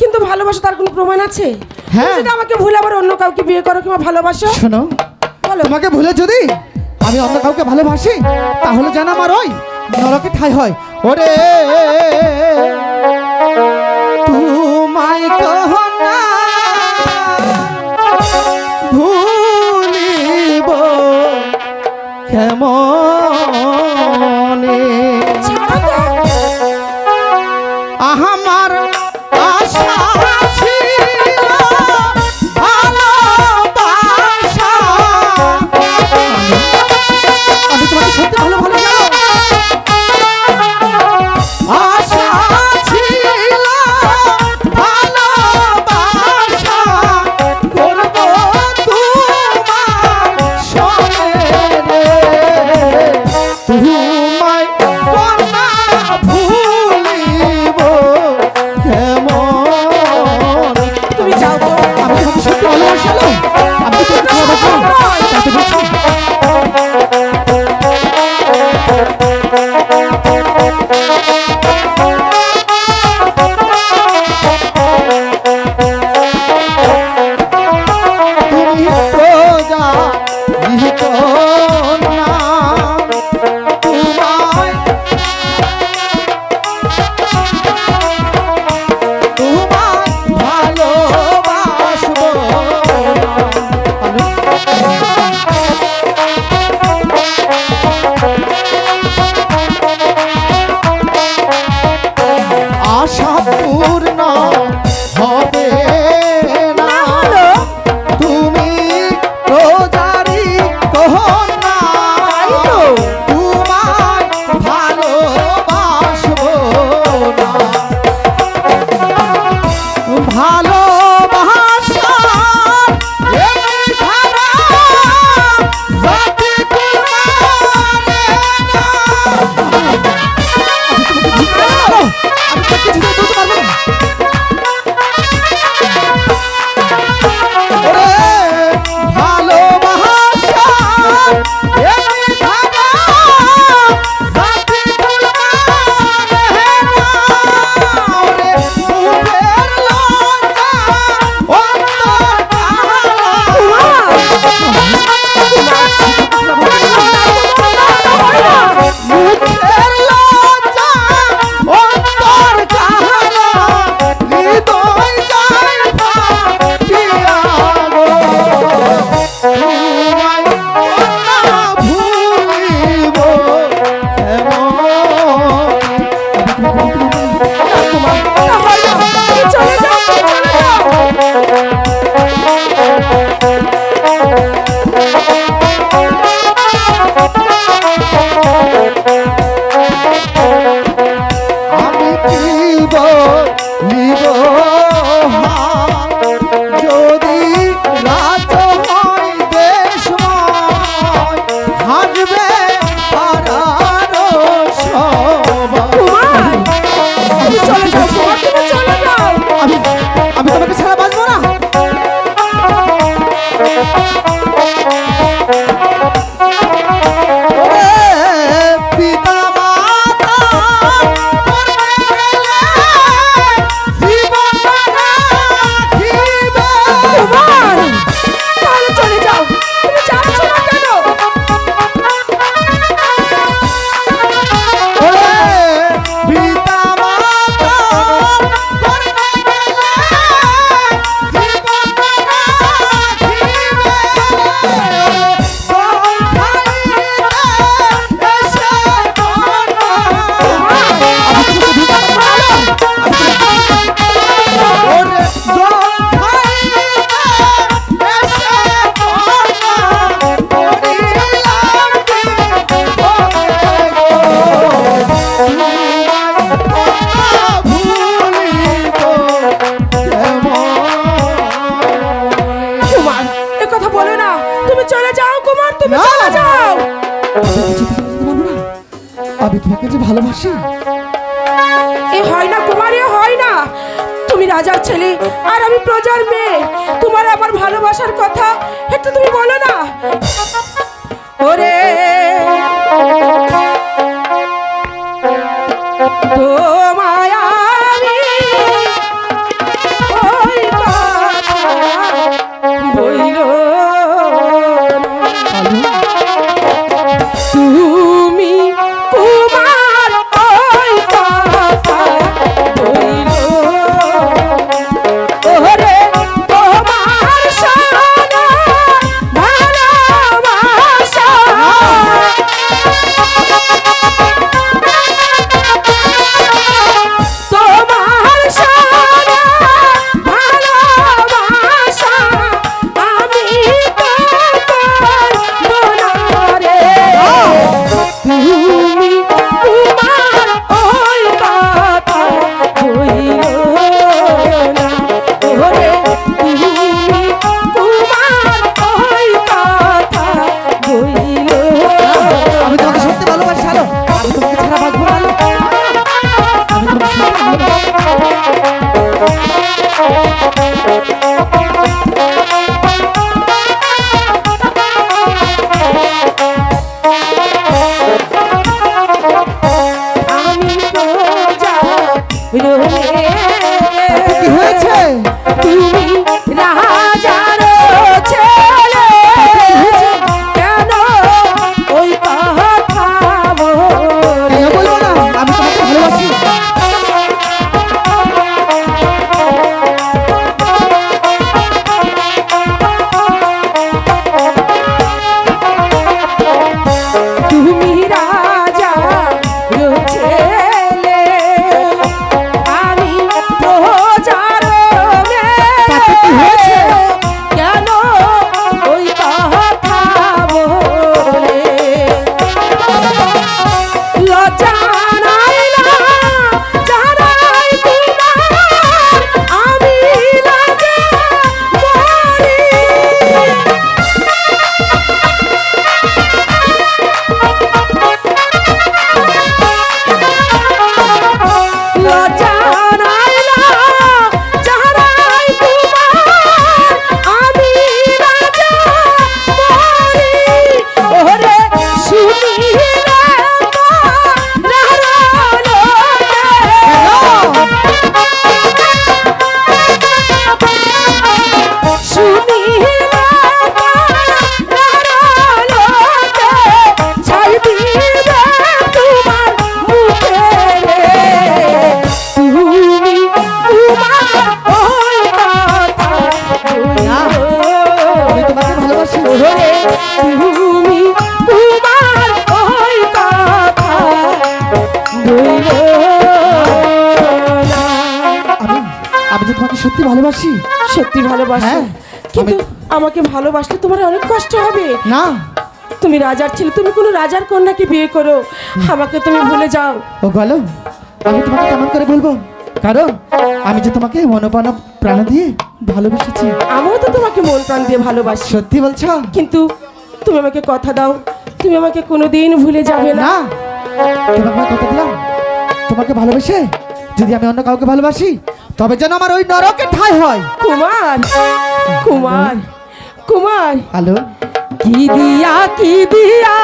কিন্তু ভালোবাসা তার কোনো প্রমাণ আছে? হ্যাঁ। যদি আমাকে ভুলে আবার অন্য কাউকে বিয়ে করো কিংবা ভালোবাসো? শোনো বলো। তোমাকে ভুলে যদি আমি অন্য কাউকে ভালোবাসি তাহলে জানা আমার ওই নরকে ঠাই হয়। ওরে বিরহ তুমি চলে যাও কুমার তুমি চলে যাও। আমি তোমাকে যে ভালোবাসি। এ হয় না কুমার এ হয় না। তুমি রাজার ছেলে আর আমি প্রজার মেয়ে। তোমার আমার ভালোবাসার কথা একটু তুমি বলো না। ওরে হয়েছে? আমি আমি তোমাকে সত্যি ভালোবাসি? সত্যি ভালোবাসি। হ্যাঁ, কিন্তু আমাকে ভালোবাসলে তোমার অনেক কষ্ট হবে। না। তুমি রাজার ছেলে তুমি কোনো রাজার কন্যাকে বিয়ে করো। আমাকে তুমি ভুলে যাও। ও বলো আমি তোমাকে কেমন করে বলব কারণ আমি যে তোমাকে মনোপনা প্রাণ দিয়ে ভালোবেসেছি। আমিও তো তোমাকে মন প্রাণ দিয়ে ভালোবাসি। সত্যি বলছো? কিন্তু তুমি আমাকে কথা দাও। তুমি আমাকে কোনোদিন ভুলে যাবে না। তোমাকে কথা দিলাম। তোমাকে ভালোবেসে যদি আমি অন্য কাউকে ভালোবাসি তবে যেন আমার ওই নরকে ঠাই হয়। কুমার কুমার কুমার। হ্যালো কি দিয়া কি দিয়া